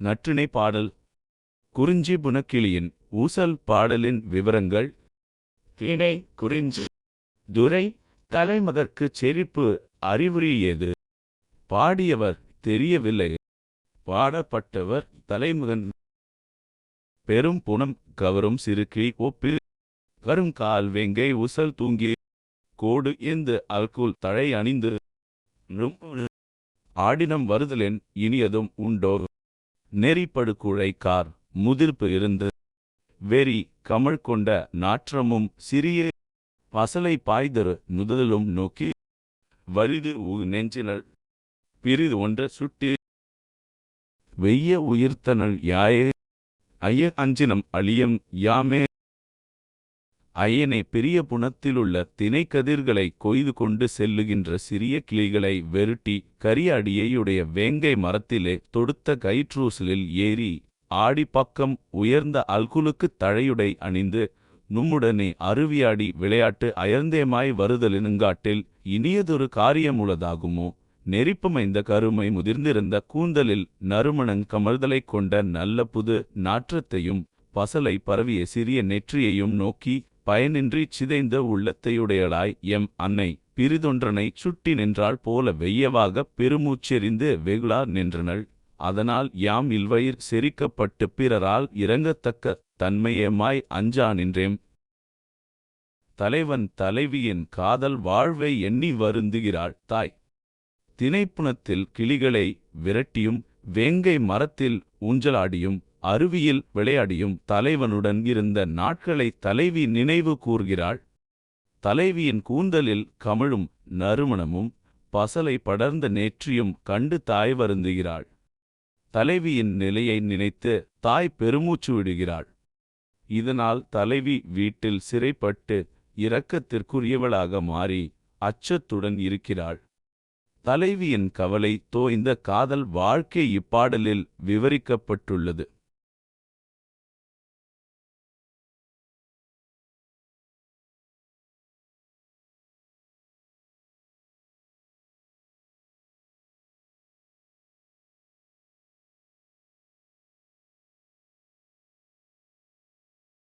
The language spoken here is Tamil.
நற்றிணை பாடல். குறிஞ்சி புனக்கிளியின் ஊசல் பாடலின் விவரங்கள். திணை குறிஞ்சி. துரை தலைமகற்கு செரிப்பு அறிவுரியது பாடியவர் தெரியவில்லை. பாடப்பட்டவர் தலைமகன். பெரும் புனம் கவரும் சிறுகி ஒப்பு கரும் கால் வெங்கை உசல் தூங்கி. கோடு எந்து அல்குல் தழை அணிந்து. ஆடினம் வருதலென் இனியதும் உண்டோ? நெறிப்படு கார் முதிர்ப்பு இருந்து வெறி கமழ் கொண்ட நாற்றமும் சிறிய பசலை பாய்தரு நுதலும் நோக்கி வலிது உ நெஞ்சினள் பிரிது ஒன்ற சுட்டி வெய்ய உயிர்த்தனள் யாயே ஐய அஞ்சினம் அழியம் யாமே அயனை பெரிய புனத்திலுள்ள திணைக்கதிர்களை கொய்து கொண்டு செல்லுகின்ற சிறிய கிளிகளை வெருட்டி கரிய அடியையுடைய வேங்கை மரத்திலே தொடுத்த கயிற்றூசலில் ஏறி ஆடி பக்கம் உயர்ந்த அல்குலுக்குத் தழையுடை அணிந்து நும்முடனே அருவியாடி விளையாட்டு அயர்ந்தேமாய் வருதலினுங்காட்டில் இனியதொரு காரியமுளதாகுமோ நெறிப்பமைந்த கருமை முதிர்ந்திருந்த கூந்தலில் நறுமணங் கமர்தலை கொண்ட நல்ல புது நாற்றத்தையும் பசலை பரவிய சிறிய நெற்றியையும் நோக்கி பயனின்றி சிதைந்த உள்ளத்தையுடையளாய். எம். அன்னை பிரிதொன்றனை சுட்டி நின்றாள் போல வெய்யவாக பெருமூச்செறிந்து வெகுளா நின்றனள். அதனால் யாம் இல்வயிர் செரிக்கப்பட்டு பிறரால் இறங்கத்தக்க தன்மையமாய் அஞ்சா நின்றேம். தலைவன் தலைவியின் காதல் வாழ்வை எண்ணி வருந்துகிறாள் தாய். திணைப்புணத்தில் கிளிகளை விரட்டியும் வேங்கை மரத்தில் ஊஞ்சலாடியும் அருவியில் விளையாடியும் தலைவனுடன் இருந்த நாட்களை தலைவி நினைவு கூர்கிறாள். தலைவியின் கூந்தலில் கமழும் நறுமணமும் பசலை படர்ந்த நேற்றியும் கண்டு தாய் வருந்துகிறாள். தலைவியின் நிலையை நினைத்து தாய் பெருமூச்சு விடுகிறாள். இதனால் தலைவி வீட்டில் சிறைப்பட்டு இரக்கத்திற்குரியவளாக மாறி அச்சத்துடன் இருக்கிறாள். தலைவியின் கவலை தோய்ந்த காதல் வாழ்க்கை இப்பாடலில் விவரிக்கப்பட்டுள்ளது.